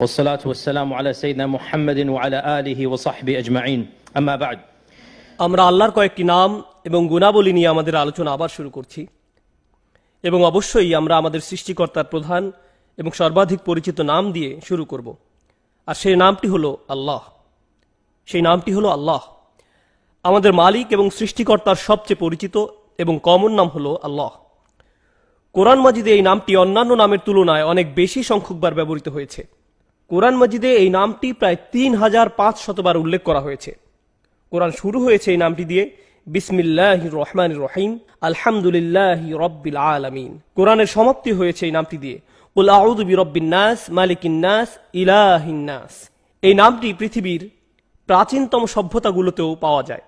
والصلاة والسلام على سيدنا محمد وعلى آله وصحبه أجمعين أما بعد আমরা আল্লাহর কয়েকটি নাম এবং গুণাবলী নিয়ে আমাদের আলোচনা আবার শুরু করছি এবং অবশ্যই আমরা আমাদের সৃষ্টিকর্তার প্রধান এবং সর্বাধিক পরিচিত নাম দিয়ে শুরু করব আর সেই নামটি হলো আল্লাহ সেই নামটি হলো আল্লাহ আমাদের মালিক এবং সৃষ্টিকর্তার সবচেয়ে পরিচিত এবং কমন নাম হলো আল্লাহ কোরআন মাজিদে এই নামটি অন্যান্য নামের তুলনায় অনেক বেশি সংখ্যকবার ব্যবহৃত হয়েছে কোরআন মাজিদে এই নামটি প্রায় তিন হাজার পাঁচ শতবার উল্লেখ করা হয়েছে। কোরআন শুরু হয়েছে এই নামটি দিয়ে বিসমিল্লাহ রহমান রহিম, আলহামদুলিল্লাহ রব্বিল আলামিন। কোরআনের সমাপ্তি হয়েছে এই নামটি দিয়ে উল আউদু বিরব্বিন নাস, মালিকিন নাস, ইলাহিন এই নামটি পৃথিবীর প্রাচীনতম সভ্যতাগুলোতেও পাওয়া যায়।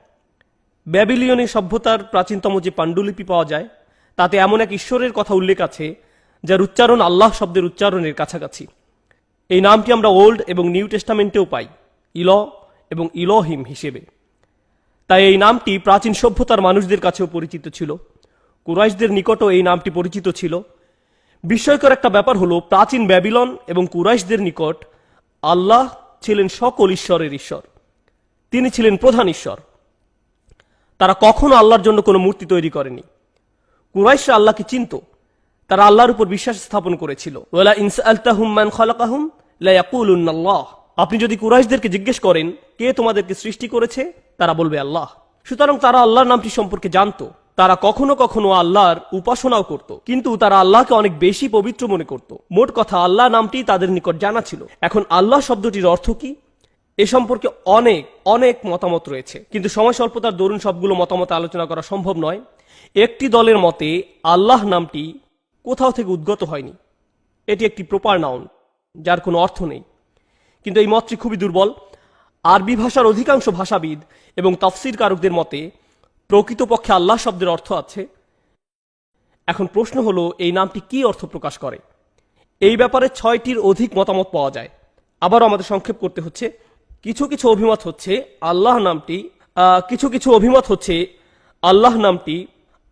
ব্যাবিলিয়নের সভ্যতার প্রাচীনতম যে পাণ্ডুলিপি পাওয়া যায়, তাতে এমন এক ঈশ্বরের কথা উল্লেখ আছে, যার উচ্চারণ আল্লাহ শব্দের উচ্চারণের কাছাকাছি। এই নামটি আমরা ওল্ড এবং নিউ টেস্টামেন্টেও পাই ইল এবং ইলহিম হিসেবে। তাই এই নামটি প্রাচীন সভ্যতার মানুষদের কাছেও পরিচিত ছিল। কুরাইশদের নিকটও এই নামটি পরিচিত ছিল। বিস্ময়কর একটা ব্যাপার হলো, প্রাচীন ব্যাবিলন এবং কুরাইশদের নিকট আল্লাহ ছিলেন সকল ঈশ্বরের ঈশ্বর। তিনি ছিলেন প্রধান ঈশ্বর। তারা কখনো আল্লাহর জন্য কোনো মূর্তি তৈরি করেনি। কুরাইশরা আল্লাহকে চিনত। তারা আল্লাহর উপর বিশ্বাস স্থাপন করেছিল। ওয়ালা ইনসাআলতাহুম মান খালাকাহুম লা ইয়াকুলুন্নাল্লাহ আপনি যদি কুরাইশদেরকে জিজ্ঞেস করেন, কে তোমাদেরকে সৃষ্টি করেছে? তারা বলবে আল্লাহ। সুতরাং তারা আল্লাহর নামটি সম্পর্কে জানতো। তারা কখনো কখনো আল্লাহর উপাসনাও করত। কিন্তু তারা আল্লাহকে অনেক বেশি পবিত্র মনে করত। মোট কথা, আল্লাহ নামটি তাদের নিকট জানা ছিল। এখন আল্লাহ শব্দটির অর্থ কি? এ সম্পর্কে অনেক অনেক মতামত রয়েছে। কিন্তু সময় স্বল্পতার দরুন সবগুলো মতামত আলোচনা করা সম্ভব নয়। একটি দলের মতে আল্লাহ নামটি কোথাও থেকে উদ্গত হয়নি। এটি একটি প্রপার নাউন যার কোনো অর্থ নেই। কিন্তু এই মতটি খুবই দুর্বল। আরবি ভাষার অধিকাংশ ভাষাবিদ এবং তফসির কারকদের মতে, প্রকৃতপক্ষে আল্লাহ শব্দের অর্থ আছে। এখন প্রশ্ন হলো, এই নামটি কি অর্থ প্রকাশ করে? এই ব্যাপারে ছয়টির অধিক মতামত পাওয়া যায়। আবারও আমাদের সংক্ষেপ করতে হচ্ছে, কিছু কিছু অভিমত হচ্ছে আল্লাহ নামটি কিছু কিছু অভিমত হচ্ছে আল্লাহ নামটি,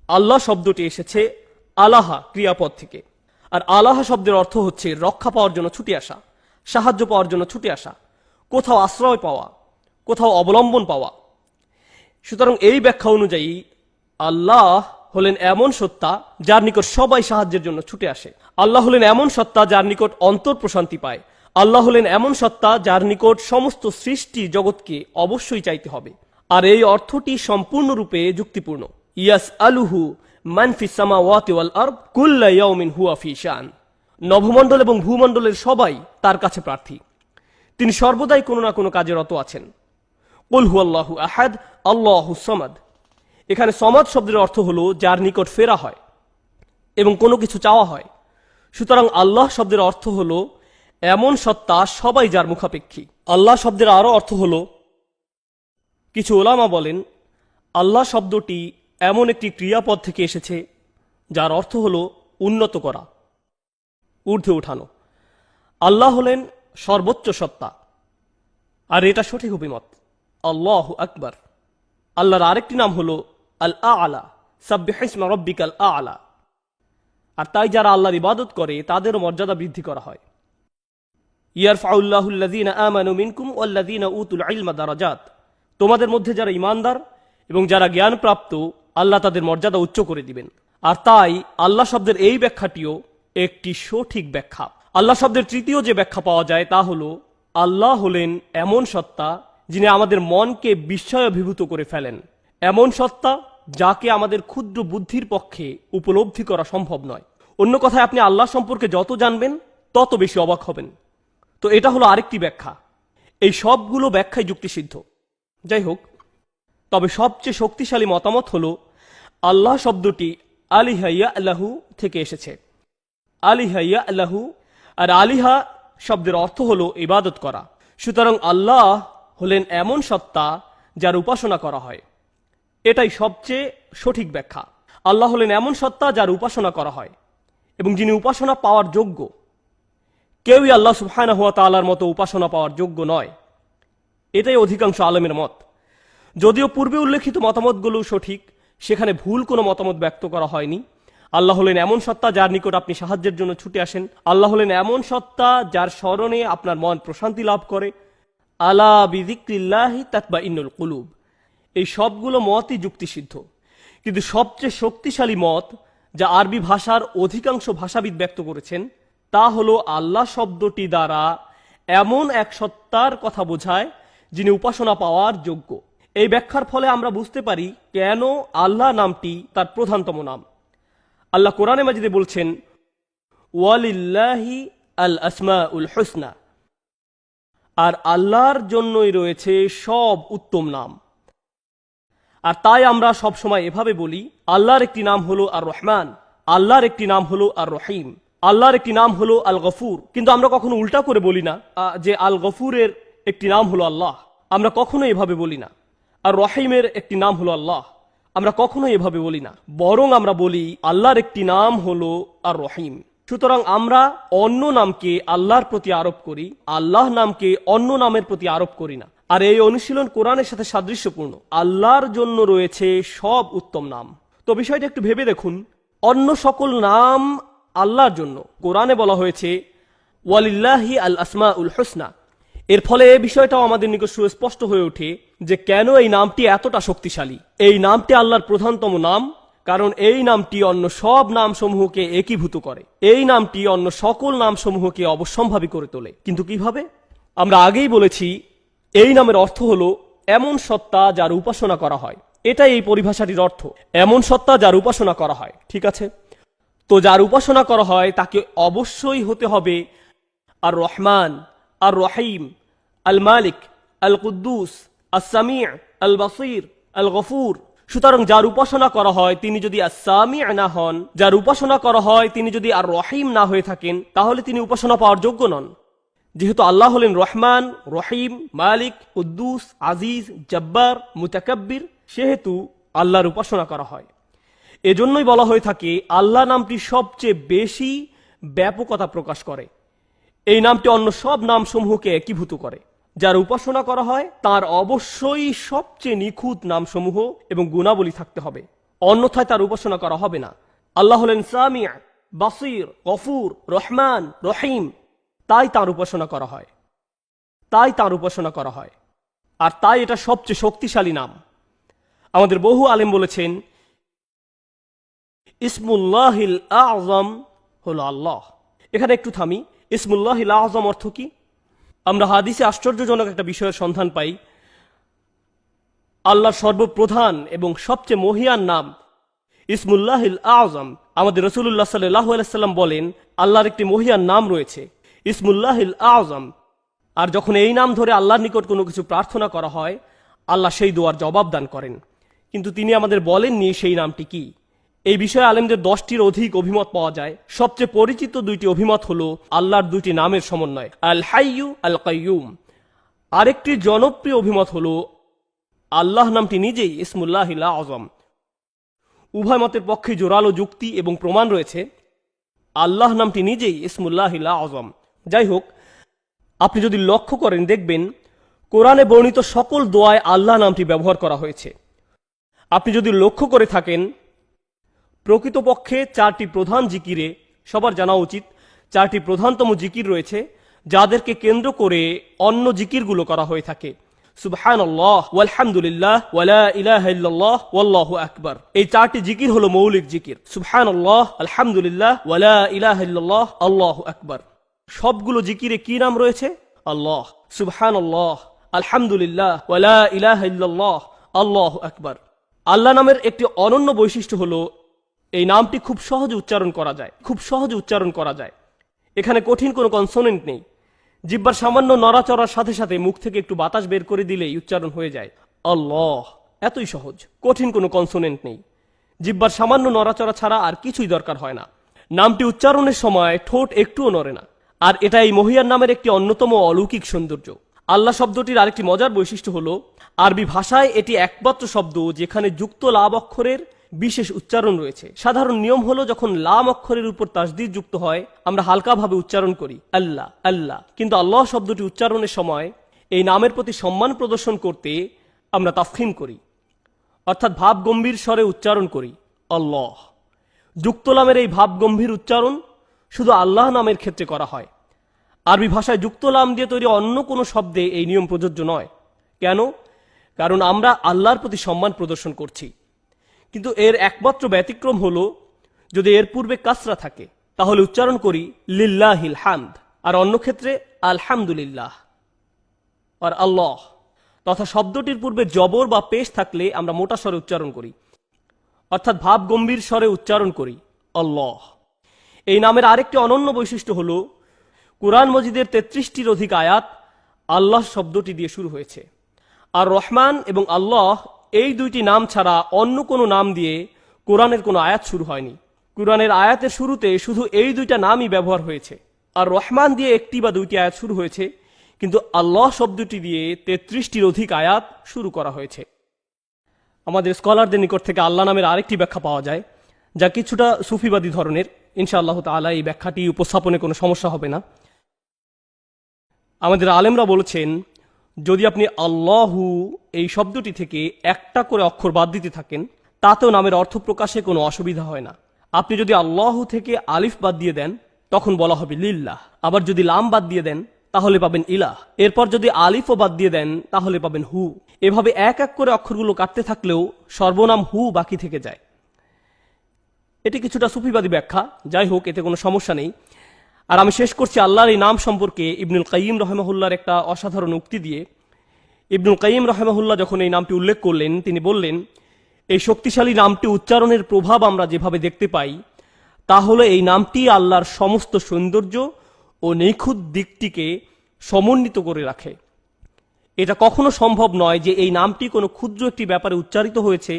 আল্লাহ শব্দটি এসেছে আলাহা, ক্রিয়াপদ থেকে। আর আলাহা শব্দের অর্থ হচ্ছে রক্ষা পাওয়ার জন্য ছুটে আসা, সাহায্য পাওয়ার জন্য ছুটে আসা, কোথাও আশ্রয় পাওয়া, কোথাও অবলম্বন পাওয়া। সুতরাং এই ব্যাখ্যা অনুযায়ী আল্লাহ হলেন এমন সত্তা যার নিকট সবাই সাহায্যের জন্য ছুটে আসে। আল্লাহ হলেন এমন সত্তা যার নিকট অন্তর প্রশান্তি পায়। আল্লাহ হলেন এমন সত্তা যার নিকট সমস্ত সৃষ্টি জগৎকে অবশ্যই চাইতে হবে। আর এই অর্থটি সম্পূর্ণরূপে যুক্তিপূর্ণ। ইয়াস আলুহু মানফি সামা ওয়াল আরব কুল্লা ইয়াউমিন ফি শান। নভমণ্ডল এবং ভূমণ্ডলের সবাই তার কাছে প্রার্থী। তিনি সর্বদাই কোনো না কোনো কাজে রত আছেন। কুল আল্লাহু আহাদ, আল্লাহু সমাদ। এখানে সমাদ শব্দের অর্থ হলো যার নিকট ফেরা হয় এবং কোনো কিছু চাওয়া হয়। সুতরাং আল্লাহ শব্দের অর্থ হলো এমন সত্তা সবাই যার মুখাপেক্ষী। আল্লাহ শব্দের আরও অর্থ হলো, কিছু ওলামা বলেন, আল্লাহ শব্দটি এমন একটি ক্রিয়াপদ থেকে এসেছে, যার অর্থ হল উন্নত করা। ঊর্ধ্বে উঠানো। আল্লাহ হলেন সর্বোচ্চ সত্তা। আর এটা সঠিক অভিমত। আল্লাহ আকবার। আল্লাহর আরেকটি নাম হল আল আলা সাব্বিহিসমা রব্বিকাল আলা। আর তাই যারা আল্লাহর ইবাদত করে, তাদেরও মর্যাদা বৃদ্ধি করা হয়। ইয়ারফাউল্লাহুল্লাযীন আমানু মিনকুম উতুল তোমাদের মধ্যে যারা ইমানদার এবং যারা জ্ঞানপ্রাপ্ত আল্লাহ তাদের মর্যাদা উচ্চ করে দিবেন। আর তাই আল্লাহ শব্দের এই ব্যাখ্যাটিও একটি সঠিক ব্যাখ্যা। আল্লাহ শব্দের তৃতীয় যে ব্যাখ্যা পাওয়া যায় তা হলো, আল্লাহ হলেন এমন সত্তা যিনি আমাদের মনকে বিস্ময় অভিভূত করে ফেলেন। এমন সত্তা যাকে আমাদের ক্ষুদ্র বুদ্ধির পক্ষে উপলব্ধি করা সম্ভব নয়। অন্য কথায় আপনি আল্লাহ সম্পর্কে যত জানবেন, তত বেশি অবাক হবেন। তো এটা হলো আরেকটি ব্যাখ্যা। এই সবগুলো ব্যাখ্যাই যুক্তিসিদ্ধ। যাই হোক তবে সবচেয়ে শক্তিশালী মতামত হল, আল্লাহ শব্দটি আলিহাইয়া আল্লাহু থেকে এসেছে। আলিহাইয়া আল্লাহু আর আলিহা শব্দের অর্থ হল ইবাদত করা। সুতরাং আল্লাহ হলেন এমন সত্তা যার উপাসনা করা হয়। এটাই সবচেয়ে সঠিক ব্যাখ্যা। আল্লাহ হলেন এমন সত্তা যার উপাসনা করা হয় এবং যিনি উপাসনা পাওয়ার যোগ্য। কেউই আল্লাহ সুবহানাহু হুয়া তাআলার মতো উপাসনা পাওয়ার যোগ্য নয়। এটাই অধিকাংশ আলমের মত। যদিও পূর্বে উল্লেখিত মতামতগুলো সঠিক, সেখানে ভুল কোনো মতামত ব্যক্ত করা হয়নি। আল্লাহ হলেন এমন সত্তা যার নিকট আপনি সাহায্যের জন্য ছুটে আসেন। আল্লাহ হলেন এমন সত্তা যার স্মরণে আপনার মন প্রশান্তি লাভ করে। আলা বিদিক্রিল্লাহি তাতবা ইন্নুল কুলুব। এই সবগুলো মতই যুক্তিসিদ্ধ। কিন্তু সবচেয়ে শক্তিশালী মত যা আরবি ভাষার অধিকাংশ ভাষাবিদ ব্যক্ত করেছেন, তা হলো আল্লাহ শব্দটি দ্বারা এমন এক সত্তার কথা বোঝায় যিনি উপাসনা পাওয়ার যোগ্য। এই ব্যাখ্যার ফলে আমরা বুঝতে পারি কেন আল্লাহ নামটি তার প্রধানতম নাম। আল্লাহ কোরআনে মাজিদে বলছেন, ওয়ালিল্লাহি আল আসমা উল হোসনা। আর আল্লাহর জন্যই রয়েছে সব উত্তম নাম। আর তাই আমরা সব সময় এভাবে বলি, আল্লাহর একটি নাম হলো আর রহমান আল্লাহর একটি নাম হলো আর রহিম আল্লাহর একটি নাম হলো আল গফুর কিন্তু আমরা কখনো উল্টা করে বলি না যে আল গফুরের একটি নাম হলো আল্লাহ। আমরা কখনো এভাবে বলি না। আর রহিমের একটি নাম হলো আল্লাহ। আমরা কখনো এভাবে বলি না। বরং আমরা বলি, আল্লাহর একটি নাম হলো আর রহিম। সুতরাং আমরা অন্য নামকে আল্লাহর প্রতি আরোপ করি, আল্লাহ নামকে অন্য নামের প্রতি আরোপ করি না। আর এই অনুশীলন কোরআনের সাথে সাদৃশ্যপূর্ণ। আল্লাহর জন্য রয়েছে সব উত্তম নাম। তো বিষয়টা একটু ভেবে দেখুন। অন্য সকল নাম আল্লাহর জন্য। কোরআনে বলা হয়েছে, ওয়ালিল্লাহি আল আসমা উল হোসনা এর ফলে এ বিষয়টাও আমাদের নিকট সুস্পষ্ট হয়ে ওঠে। যে কেন এই নামটি এতটা শক্তিশালী? এই নামটি আল্লাহর প্রধানতম নাম, কারণ এই নামটি অন্য সব নামসমূহকে একীভূত করে। এই নামটি অন্য সকল নামসমূহকে অবশ্যম্ভাবী করে তোলে। কিন্তু কীভাবে? আমরা আগেই বলেছি, এই নামের অর্থ হলো এমন সত্তা যার উপাসনা করা হয়। এটাই এই পরিভাষাটির অর্থ। এমন সত্তা যার উপাসনা করা হয়। ঠিক আছে? তো যার উপাসনা করা হয়, তাকে অবশ্যই হতে হবে আর রহমান, আর রহিম, আল মালিক, আল কুদ্দুস আসামি আল বাসির আল গফুর সুতরাং যার উপাসনা করা হয় তিনি যদি আসামি না হন, যার উপাসনা করা হয় তিনি যদি আর রহিম না হয়ে থাকেন, তাহলে তিনি উপাসনা পাওয়ার যোগ্য নন। যেহেতু আল্লাহ হলেন রহমান, রহিম, মালিক উদ্দুস আজিজ, জব্বার, মুতাকাব্বির, সেহেতু আল্লাহর উপাসনা করা হয়। এজন্যই বলা হয়ে থাকে, আল্লাহ নামটি সবচেয়ে বেশি ব্যাপকতা প্রকাশ করে। এই নামটি অন্য সব নামসমূহকে একীভূত করে। যার উপাসনা করা হয়, তার অবশ্যই সবচেয়ে নিখুঁত নামসমূহ এবং গুণাবলী থাকতে হবে। অন্যথায় তার উপাসনা করা হবে না। আল্লাহ হলেন সামিয়া বাসির, গফুর, রহমান, রহিম। তাই তার উপাসনা করা হয়। তাই তার উপাসনা করা হয়। আর তাই এটা সবচেয়ে শক্তিশালী নাম। আমাদের বহু আলেম বলেছেন, ইসমুল্লাহিল আজম হল আল্লাহ। এখানে একটু থামি, ইসমুল্লাহিল আজম অর্থ কি? আমরা হাদিসে আশ্চর্যজনক একটা বিষয়ের সন্ধান পাই। আল্লাহর সর্বপ্রধান এবং সবচেয়ে মহিয়ান নাম ইসমুল্লাহিল আজম আমাদের রসুল্লাহ সাল্লাহ বলেন, আল্লাহর একটি মহিয়ান নাম রয়েছে, ইসমুল্লাহিল আজম আর যখন এই নাম ধরে আল্লাহর নিকট কোনো কিছু প্রার্থনা করা হয়, আল্লাহ সেই দোয়ার জবাব দান করেন। কিন্তু তিনি আমাদের বলেননি সেই নামটি কি। এই বিষয়ে আলেমদের দশটির অধিক অভিমত পাওয়া যায়। সবচেয়ে পরিচিত দুইটি অভিমত হলো আল্লাহর দুইটি নামের সমন্বয় আল হাইয়ু আল কাইয়ুম আরেকটি জনপ্রিয় অভিমত হল আল্লাহ নামটি নিজেই ইসমুল্লাহিল আজম উভয় মতের পক্ষে জোরালো যুক্তি এবং প্রমাণ রয়েছে, আল্লাহ নামটি নিজেই ইসমুল্লাহিল আজম যাই হোক, আপনি যদি লক্ষ্য করেন, দেখবেন কোরআনে বর্ণিত সকল দোয়ায় আল্লাহ নামটি ব্যবহার করা হয়েছে। আপনি যদি লক্ষ্য করে থাকেন প্রকৃতপক্ষে চারটি প্রধান জিকিরে সবার জানা উচিত। চারটি প্রধানতম জিকির রয়েছে, যাদেরকে কেন্দ্র করে অন্য জিকিরগুলো করা হয়ে থাকে। সুবহান আল্লাহ ওয়ালহামদুলিল্লাহ, ওয়ালা ইলাহা ইল্লাল্লাহ আকবার। এই চারটি জিকির হলো মৌলিক জিকির। সুবহান আল্লাহ আলহামদুলিল্লাহ, ওয়ালা ইলাহা ইল্লাল্লাহ আকবার। সবগুলো জিকিরে কি নাম রয়েছে? আল্লাহ। সুবহান আল্লাহ আলহামদুলিল্লাহ, ওয়ালা ইলাহা ইল্লাল্লাহ, আল্লাহু আকবার। আল্লাহ নামের একটি অনন্য বৈশিষ্ট্য হলো এই নামটি খুব সহজে উচ্চারণ করা যায়, খুব সহজে উচ্চারণ করা যায়। এখানে কঠিন কোনো কনসোনেন্ট নেই। জিব্বার সামান্য নড়াচড়ার সাথে সাথে মুখ থেকে একটু বাতাস বের করে দিলেই উচ্চারণ হয়ে যায়, আল্লাহ। এতই সহজ, কঠিন কোনো কনসোনেন্ট নেই। জিব্বার সামান্য নড়াচড়া ছাড়া আর কিছুই দরকার হয় না। নামটি উচ্চারণের সময় ঠোঁট একটুও নড়ে না। আর এটা এই মহিয়ার নামের একটি অন্যতম অলৌকিক সৌন্দর্য। আল্লাহ শব্দটির আরেকটি মজার বৈশিষ্ট্য হল, আরবি ভাষায় এটি একমাত্র শব্দ যেখানে যুক্ত লাভ অক্ষরের বিশেষ উচ্চারণ রয়েছে। সাধারণ নিয়ম হলো যখন লাম অক্ষরের উপর তাসদিদ যুক্ত হয়, আমরা হালকাভাবে উচ্চারণ করি, আল্লাহ আল্লাহ। কিন্তু আল্লাহ শব্দটি উচ্চারণের সময় এই নামের প্রতি সম্মান প্রদর্শন করতে আমরা তাফখিম করি, অর্থাৎ ভাব গম্ভীর স্বরে উচ্চারণ করি, আল্লাহ। যুক্তলামের এই ভাব গম্ভীর উচ্চারণ শুধু আল্লাহ নামের ক্ষেত্রে করা হয়। আরবি ভাষায় যুক্তলাম দিয়ে তৈরি অন্য কোনো শব্দে এই নিয়ম প্রযোজ্য নয়। কেন? কারণ আমরা আল্লাহর প্রতি সম্মান প্রদর্শন করছি। কিন্তু এর একমাত্র ব্যতিক্রম হল, যদি এর পূর্বে কাসরা থাকে, তাহলে উচ্চারণ করি লিল্লাহিল হামদ, আর অন্য ক্ষেত্রে আলহামদুলিল্লাহ, আর আল্লাহ। তথা শব্দটির পূর্বে জবর বা পেশ থাকলে আমরা মোটা স্বরে উচ্চারণ করি, অর্থাৎ ভাব গম্ভীর স্বরে উচ্চারণ করি, আল্লাহ। এই নামের আরেকটি অনন্য বৈশিষ্ট্য হল, কোরআন মজিদের তেত্রিশটির অধিক আয়াত আল্লাহ শব্দটি দিয়ে শুরু হয়েছে। আর রহমান এবং আল্লাহ এই দুইটি নাম ছাড়া অন্য কোনো নাম দিয়ে কোরআনের কোনো আয়াত শুরু হয়নি। কোরআনের আয়াতের শুরুতে শুধু এই দুইটা নামই ব্যবহার হয়েছে। আর রহমান দিয়ে একটি বা দুইটি আয়াত শুরু হয়েছে, কিন্তু আল্লাহ শব্দটি দিয়ে তেত্রিশটির অধিক আয়াত শুরু করা হয়েছে। আমাদের স্কলারদের নিকট থেকে আল্লাহ নামের আরেকটি ব্যাখ্যা পাওয়া যায়, যা কিছুটা সুফিবাদী ধরনের। ইনশাআল্লাহ তাআলা এই ব্যাখ্যাটি উপস্থাপনে কোনো সমস্যা হবে না। আমাদের আলেমরা বলেছেন যদি আপনি আল্লাহু এই শব্দটি থেকে একটা করে অক্ষর বাদ দিতে থাকেন, তাতেও নামের অর্থ প্রকাশে কোনো অসুবিধা হয় না। আপনি যদি আল্লাহু থেকে আলিফ বাদ দিয়ে দেন, তখন বলা হবে লিল্লাহ। আবার যদি লাম বাদ দিয়ে দেন, তাহলে পাবেন ইলাহ। এরপর যদি আলিফও বাদ দিয়ে দেন, তাহলে পাবেন হু। এভাবে এক এক করে অক্ষরগুলো কাটতে থাকলেও সর্বনাম হু বাকি থেকে যায়। এটি কিছুটা সুফিবাদী ব্যাখ্যা। যাই হোক, এতে কোনো সমস্যা নেই। আর আমি শেষ করছি আল্লাহর এই নাম সম্পর্কে ইবনুল কাইম রহমাহুল্লার একটা অসাধারণ উক্তি দিয়ে। ইবনুল কাইম রহমাহুল্লাহ যখন এই নামটি উল্লেখ করলেন, তিনি বললেন, এই শক্তিশালী নামটি উচ্চারণের প্রভাব আমরা যেভাবে দেখতে পাই, তা হলো এই নামটি আল্লাহর সমস্ত সৌন্দর্য ও নিখুঁত দিকটিকে সমন্বিত করে রাখে। এটা কখনো সম্ভব নয় যে এই নামটি কোনো ক্ষুদ্র একটি ব্যাপারে উচ্চারিত হয়েছে,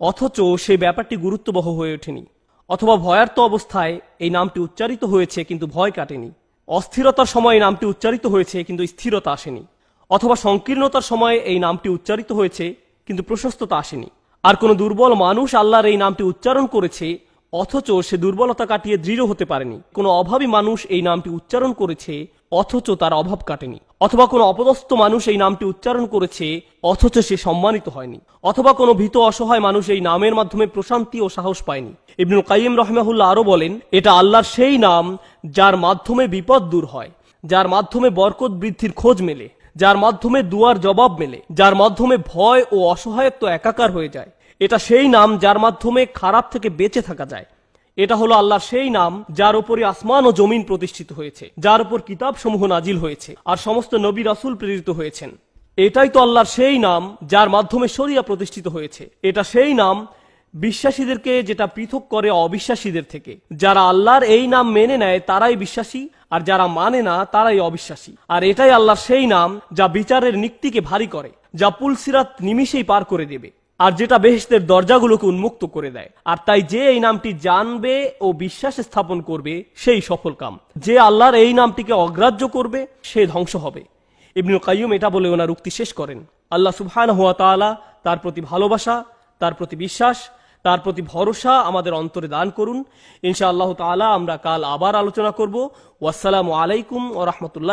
অথচ সেই ব্যাপারটি গুরুত্ববহ হয়ে ওঠেনি। অথবা ভয়ার্ত অবস্থায় এই নামটি উচ্চারিত হয়েছে, কিন্তু ভয় কাটেনি। অস্থিরতার সময় এই নামটি উচ্চারিত হয়েছে, কিন্তু স্থিরতা আসেনি। অথবা সংকীর্ণতার সময় এই নামটি উচ্চারিত হয়েছে, কিন্তু প্রশস্ততা আসেনি। আর কোনো দুর্বল মানুষ আল্লাহর এই নামটি উচ্চারণ করেছে, অথচ সে দুর্বলতা কাটিয়ে দৃঢ় হতে পারেনি। কোনো অভাবী মানুষ এই নামটি উচ্চারণ করেছে, অথচ তার অভাব কাটেনি। অথবা কোনো অপদস্থ মানুষ এই নামটি উচ্চারণ করেছে, অথচ সে সম্মানিত হয়নি। অথবা কোনো ভীত অসহায় মানুষ এই নামের মাধ্যমে প্রশান্তি ও সাহস পায়নি। ইবনুল কাইম রহমাহুল্লাহ আরও বলেন, এটা আল্লাহর সেই নাম যার মাধ্যমে বিপদ দূর হয়, যার মাধ্যমে বরকত বৃদ্ধির খোঁজ মেলে, যার মাধ্যমে দুয়ার জবাব মেলে, যার মাধ্যমে ভয় ও অসহায়ত্ব একাকার হয়ে যায়। এটা সেই নাম যার মাধ্যমে খারাপ থেকে বেঁচে থাকা যায়। এটা হলো আল্লাহর সেই নাম যার উপরে আসমান ও জমিন প্রতিষ্ঠিত হয়েছে, যার উপর কিতাব সমূহ নাজিল হয়েছে আর সমস্ত নবী রাসুল প্রেরিত হয়েছেন। এটাই তো আল্লাহর সেই নাম যার মাধ্যমে শরিয়া প্রতিষ্ঠিত হয়েছে। এটা সেই নাম বিশ্বাসীদেরকে যেটা পৃথক করে অবিশ্বাসীদের থেকে। যারা আল্লাহর এই নাম মেনে নেয় তারাই বিশ্বাসী, আর যারা মানে না তারাই অবিশ্বাসী। আর এটাই আল্লাহর সেই নাম যা বিচারের নিক্তিকে ভারী করে, যা পুলসিরাত নিমিষেই পার করে দেবে। আর যেটা বেহেস্তের দরজাগুলোকে উন্মুক্ত করে দেয়। আর তাই যে এই নামটি জানবে ও বিশ্বাস স্থাপন করবে, সেই সফল কাম। যে আল্লাহর এই নামটিকে অগ্রাহ্য করবে, সে ধ্বংস হবে। ইবনুল কাইয়ুম এটা বলে ওনার উক্তি শেষ করেন। আল্লাহ সুবহান হুয়া তাআলা তার প্রতি ভালোবাসা, তার প্রতি বিশ্বাস, তার প্রতি ভরসা আমাদের অন্তরে দান করুন। ইনশা আল্লাহ তাআলা আমরা কাল আবার আলোচনা করব। ওয়াসসালামু আলাইকুম ও রহমতুল্লাহ।